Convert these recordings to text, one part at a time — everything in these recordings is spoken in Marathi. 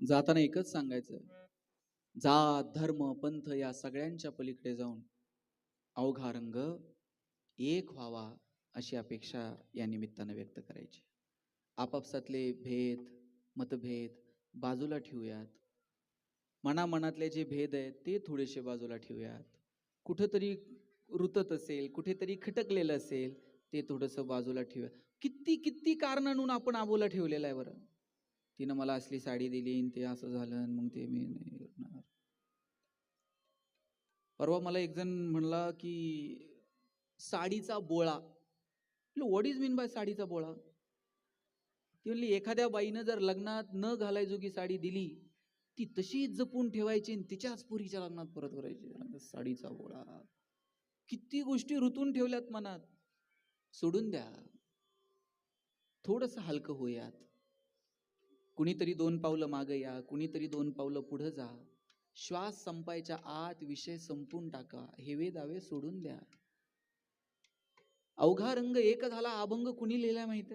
जाताना एकच सांगायचं. जात धर्म पंथ या सगळ्यांच्या पलीकडे जाऊन अवघा रंग एक व्हावा अशी अपेक्षा या निमित्तानं व्यक्त करायची. आपापसातले भेद मतभेद बाजूला ठेवूयात. मनामनातले जे भेद आहेत ते थोडेसे बाजूला ठेवूयात. कुठंतरी रुतत असेल कुठेतरी खटकलेलं असेल ते थोडंसं बाजूला ठेवूया. किती किती कारणांहून आपण आबोला ठेवलेलं आहे बरं? तिनं मला असली साडी दिली आणि ते असं झालं मग ते मी नाही करणार. परवा मला एक जण म्हणला की साडीचा बोळा. व्हॉट इज मीन बाय साडीचा बोळा? ती म्हणली एखाद्या बाईनं जर लग्नात न घालायजोगी साडी दिली ती तशीच जपून ठेवायची आणि तिच्याच पुरीच्या लग्नात परत करायची. साडीचा बोळा. किती गोष्टी रुतून ठेवल्यात मनात. सोडून द्या. थोडंसं हलकं होऊयात. कुणीतरी दोन पावलं मागं या कुणीतरी दोन पावलं पुढं जा. श्वास संपायच्या आत विषय संपून टाका हेवे दावे सोडून द्या. अवघा रंग एक झाला अभंग कुणी लिहिला माहीत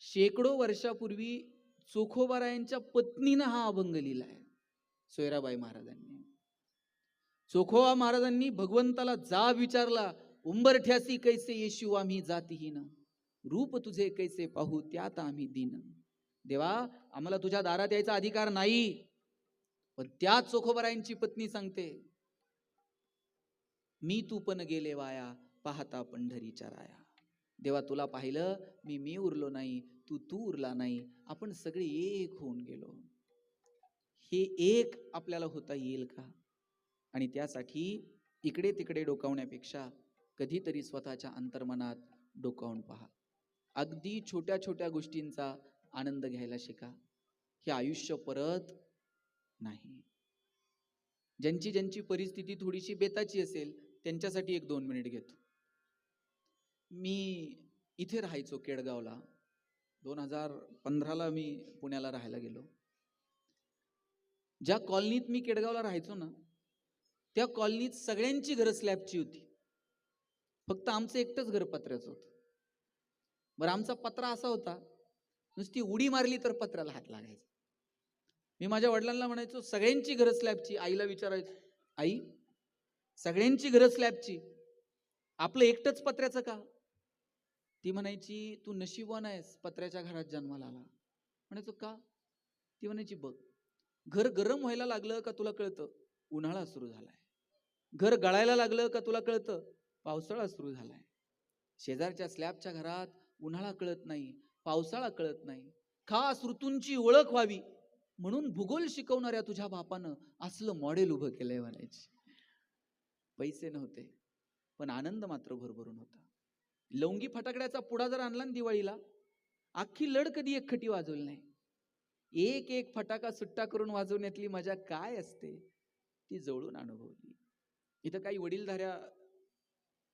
शेकडो वर्षापूर्वी चोखोबारायांच्या पत्नीनं हा अभंग लिहिलाय सोयराबाई महाराजांनी. चोखोबा महाराजांनी भगवंताला जा विचारला उंबरठ्यासी कैसे येशू आम्ही ना रूप तुझे कैसे पाहू त्यात आम्ही दिन. देवा आम्हाला तुझ्या दारात यायचा अधिकार नाही. पण त्या चोखोबरायांची पत्नी सांगते मी तू पण गेले वाया पाहता पंढरीच्या राया. देवा तुला पाहिलं मी मी उरलो नाही तू तू उरला नाही आपण सगळे एक होऊन गेलो. हे एक आपल्याला होता येईल का? आणि त्यासाठी इकडे तिकडे डोकावण्यापेक्षा कधीतरी स्वतःच्या अंतर्मनात डोकावून पहा. अगदी छोट्या छोट्या गोष्टींचा आनंद घ्यायला शिका. हे आयुष्य परत नाही. ज्यांची ज्यांची परिस्थिती थोडीशी बेताची असेल त्यांच्यासाठी एक दोन मिनिट घेतो. मी इथे राहायचो केडगावला. दोन हजार पंधराला मी पुण्याला राहायला गेलो. ज्या कॉलनीत मी केडगावला राहायचो ना त्या कॉलनीत सगळ्यांची घरं स्लॅबची होती. फक्त आमचं एकटंच घर पत्र्याचं होतं. बरं आमचा पत्रा असा होता नुसती उडी मारली तर पत्राला हात लागायचा. मी माझ्या वडिलांना म्हणायचो सगळ्यांची घरं स्लॅबची. आईला विचारायचो आई सगळ्यांची घरं स्लॅबची? आपलं एकटंच पत्र्याचं का? ती म्हणायची तू नशीबवान आहेस पत्र्याच्या घरात जन्माला आला. म्हणायचो का? ती म्हणायची बघ घर गरम व्हायला लागलं का तुला कळतं? उन्हाळा सुरू झालाय. घर गळायला लागलं का तुला कळतं? पावसाळा सुरू झालाय. शेजारच्या स्लॅबच्या घरात उन्हाळा कळत नाही पावसाळा कळत नाही. खास ऋतूंची ओळख व्हावी. म्हणून भूगोल शिकवणाऱ्या तुझ्या बापानं असलं मॉडेल उभं केलंय म्हणायचे. पैसे नव्हते पण आनंद मात्र भरभरून होता. लवंगी फटाकड्याचा पुडा जर आणला ना दिवाळीला अख्खी लढ कधी एक खटी वाजवली नाही. एक एक फटाका सुट्टा करून वाजवण्यातली मजा काय असते ती जवळून अनुभवली. इथं काही वडीलधाऱ्या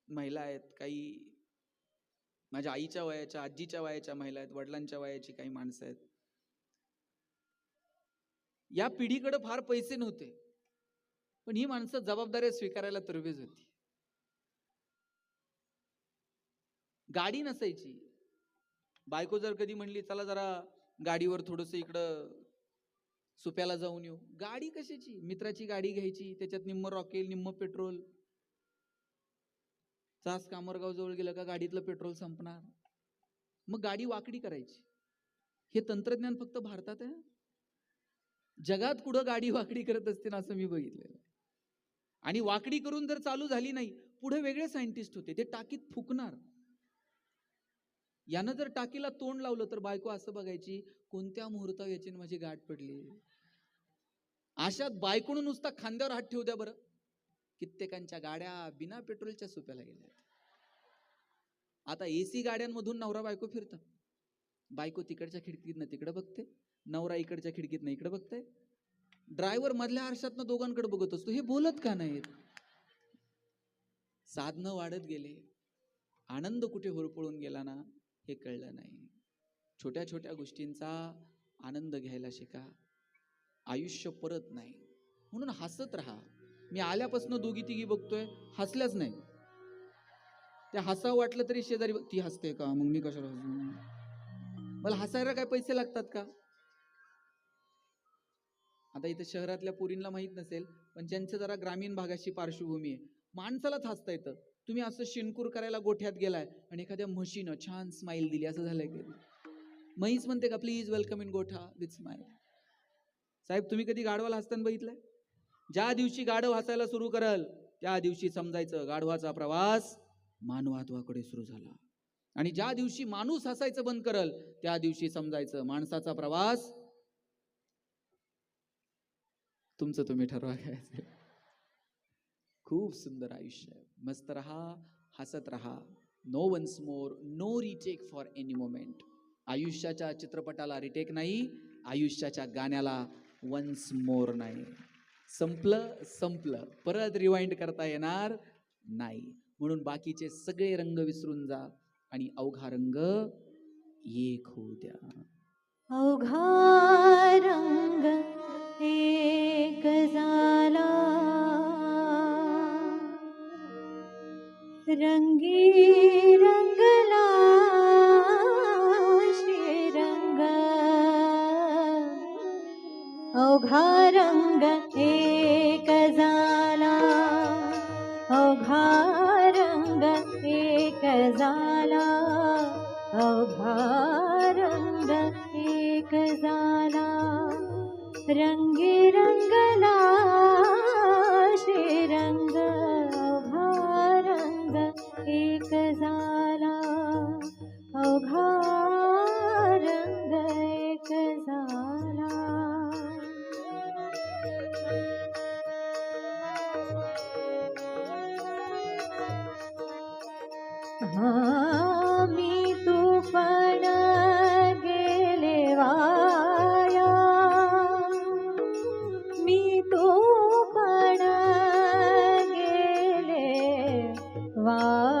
महिला आहेत काही माझ्या आईच्या वयाच्या आजीच्या वयाच्या महिला आहेत वडिलांच्या वयाची काही माणसं आहेत. या पिढीकडे फार पैसे नव्हते. पण ही माणसं जबाबदाऱ्या स्वीकारायला तरबेज होती. गाडी नसायची. बायको जर कधी म्हणली चला जरा गाडीवर थोडस इकडं सुप्याला जाऊन येऊ. गाडी कशाची? मित्राची गाडी घ्यायची त्याच्यात निम्म रॉकेल निम्म पेट्रोल. चास कामरगाव जवळ गेलं का गाडीतलं पेट्रोल संपणार. मग गाडी वाकडी करायची. हे तंत्रज्ञान फक्त भारतात आहे जगात कुठं गाडी वाकडी करत असते ना असं मी बघितलेलं आणि वाकडी करून जर चालू झाली नाही पुढे वेगळे सायंटिस्ट होते. ते टाकीत फुकणार. यानं जर टाकीला तोंड लावलं तर बायको असं बघायची कोणत्या मुहूर्तावर याची माझी गाठ पडली? अशात बायकोनं नुसता खांद्यावर हात ठेवू द्या बरं. कित्येकांच्या गाड्या बिना पेट्रोलच्या सुप्याला गेल्या आता एसी गाड्यांमधून नवरा बायको फिरतात. बायको तिकडच्या खिडकीतनं तिकडं बघते नवरा इकडच्या खिडकीतनं इकडं बघते. ड्रायव्हर मधल्या आरशातनं दोघांकडे बघत असतो. हे बोलत का नाहीत? साधनं वाढत गेले. आनंद कुठे होरपळून गेला ना हे कळलं नाही. छोट्या छोट्या गोष्टींचा आनंद घ्यायला शिका. आयुष्य परत नाही. म्हणून हसत राहा. मी आल्यापासून दोघी तिघी बघतोय हसल्याच नाही. त्या हसावं वाटलं तरी शेजारी ती हसते का? मग मी कशाला हसू? मला हसायला काय पैसे लागतात का? आता इथं शहरातल्या पोरींना माहीत नसेल पण ज्यांचं जरा ग्रामीण भागाची पार्श्वभूमी आहे माणसालाच हसता येतं. तुम्ही असं शिनकूर करायला गोठ्यात गेलाय आणि एखाद्या म्हशीनं छान स्माईल दिली असं झालंय की? म्हैस म्हणते का प्लीज वेलकम इन गोठा विथ स्माईल साहेब तुम्ही कधी गाढवाला हसताना बघितलंय? ज्या दिवशी गाढव हसायला सुरू करल त्या दिवशी समजायचं गाढवाचा प्रवास मानवात्वाकडे सुरू झाला. आणि ज्या दिवशी माणूस हसायचं बंद करल त्या दिवशी समजायचं माणसाचा प्रवास तुमचं तुम्ही ठरवा काय खूप सुंदर आयुष्य आहे. मस्त रहा हसत रहा. No once more no retake for any moment आयुष्याच्या चित्रपटाला रिटेक नाही आयुष्याच्या गाण्याला वन्स मोर नाही. संपलं संपलं. परत रिवाइंड करता येणार नाही. म्हणून बाकीचे सगळे रंग विसरून जा आणि अवघा रंग एक होऊ द्या. अवघा रंग एक झाला. रंगी अवघा रंग एक झाला रंगी रंगला श्रीरंग अवघा रंग एक झाला अवघा रंग एक झाला हा वाया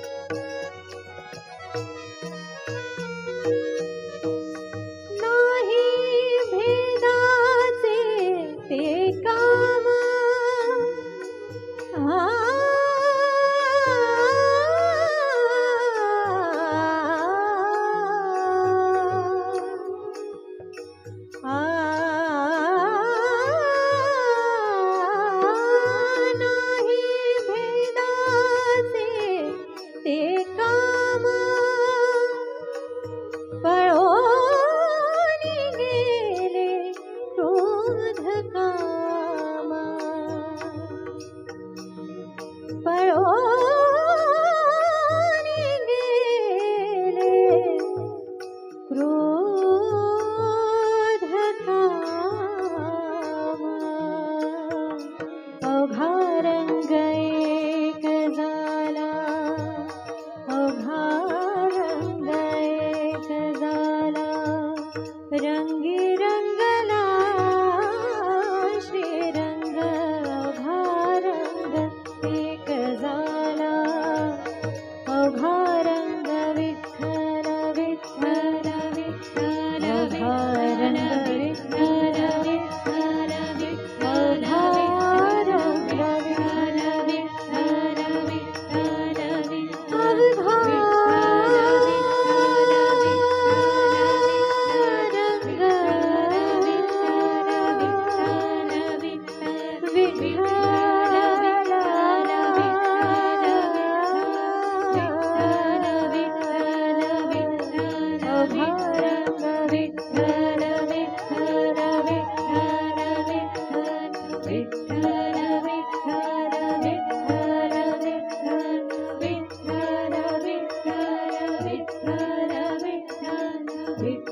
magic